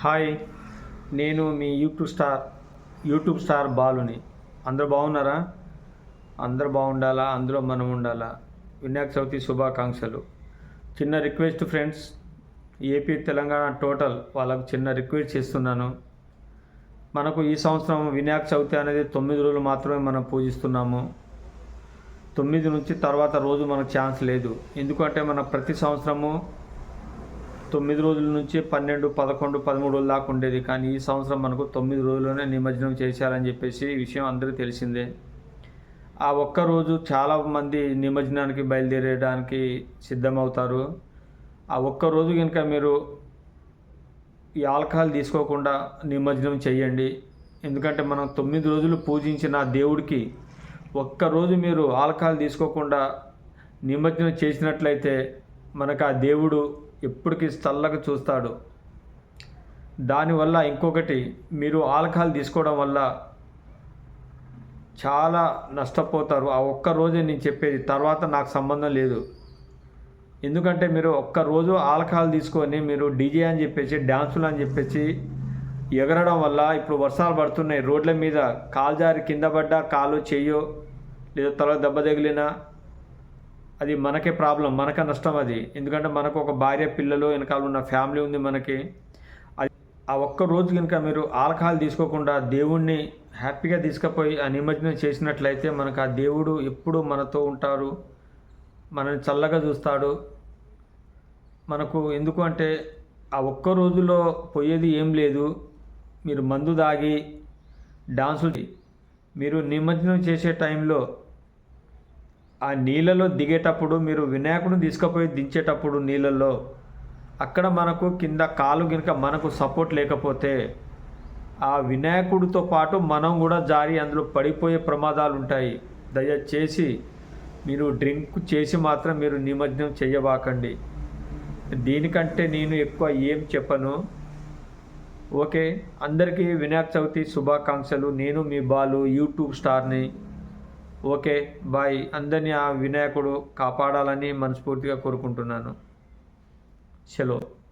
Hi నేను మీ YouTube star YouTube star బాలుని. అందరూ బాగున్నారా? అందరూ బాగుండాలా? అందులో మనం ఉండాలా? వినాయక చవితి శుభాకాంక్షలు. చిన్న request friends AP Telangana total వాళ్ళకు చిన్న రిక్వెస్ట్ చేస్తున్నాను. మనకు ఈ సంవత్సరం వినాయక చవితి అనేది తొమ్మిది రోజులు మాత్రమే మనం పూజిస్తున్నాము. తొమ్మిది నుంచి తర్వాత రోజు మనకు ఛాన్స్ లేదు. ఎందుకంటే మన ప్రతి సంవత్సరము తొమ్మిది రోజుల నుంచి పన్నెండు పదకొండు పదమూడు రోజుల దాకా ఉండేది. కానీ ఈ సంవత్సరం మనకు తొమ్మిది రోజుల్లోనే నిమజ్జనం చేశారని చెప్పేసి ఈ విషయం అందరికీ తెలిసిందే. ఆ ఒక్క రోజు చాలా మంది నిమజ్జనానికి బయలుదేరడానికి సిద్ధమవుతారు. ఆ ఒక్క రోజు కనుక మీరు ఈ ఆల్కహాల్ తీసుకోకుండా నిమజ్జనం చేయండి. ఎందుకంటే మనం తొమ్మిది రోజులు పూజించిన దేవుడికి ఒక్కరోజు మీరు ఆల్కహాల్ తీసుకోకుండా నిమజ్జనం చేసినట్లయితే మనకు ఆ దేవుడు ఎప్పటికీ చల్లగా చూస్తాడు. దానివల్ల ఇంకొకటి మీరు ఆల్కహాల్ తీసుకోవడం వల్ల చాలా నష్టపోతారు. ఆ ఒక్క రోజే నేను చెప్పేది తర్వాత నాకు సంబంధం లేదు. ఎందుకంటే మీరు ఒక్క రోజు ఆల్కహాల్ తీసుకొని మీరు డీజే అని చెప్పేసి డ్యాన్సులు అని చెప్పేసి ఎగరడం వల్ల ఇప్పుడు వర్షాలు పడుతున్నాయి. రోడ్ల మీద కాలు జారి కింద పడ్డా కాలు చెయ్యో లేదా తల దెబ్బ తగిలినా అది మనకే ప్రాబ్లం మనకే నష్టం అది. ఎందుకంటే మనకు ఒక భార్య పిల్లలు వెనకాల ఉన్న ఫ్యామిలీ ఉంది మనకి. అది ఆ ఒక్క రోజు కనుక మీరు ఆల్కహాల్ తీసుకోకుండా దేవుణ్ణి హ్యాపీగా తీసుకుపోయి ఆ నిమజ్జనం చేసినట్లయితే మనకు ఆ దేవుడు ఎప్పుడు మనతో ఉంటారు మనని చల్లగా చూస్తాడు. మనకు ఎందుకు అంటే ఆ ఒక్క రోజులో పోయేది ఏం లేదు. మీరు మందు దాగి డాన్సులు మీరు నిమజ్జనం చేసే టైంలో ఆ నీళ్ళలో దిగేటప్పుడు మీరు వినాయకుడిని తీసుకుపోయి దించేటప్పుడు నీళ్ళల్లో అక్కడ మనకు కింద కాలు కనుక మనకు సపోర్ట్ లేకపోతే ఆ వినాయకుడితో పాటు మనం కూడా జారి అందులో పడిపోయే ప్రమాదాలు ఉంటాయి దయచేసి మీరు డ్రింక్ చేసి మాత్రం మీరు నిమజ్జనం చేయబాకండి. దీనికంటే నేను ఎక్కువ ఏం చెప్పను. ఓకే అందరికీ వినాయక చవితి శుభాకాంక్షలు. నేను మీ బాలు యూట్యూబ్ స్టార్ని ఓకే బాయ్. అందరినీ ఆ వినాయకుడు కాపాడాలని మనస్ఫూర్తిగా కోరుకుంటున్నాను. సెలవు.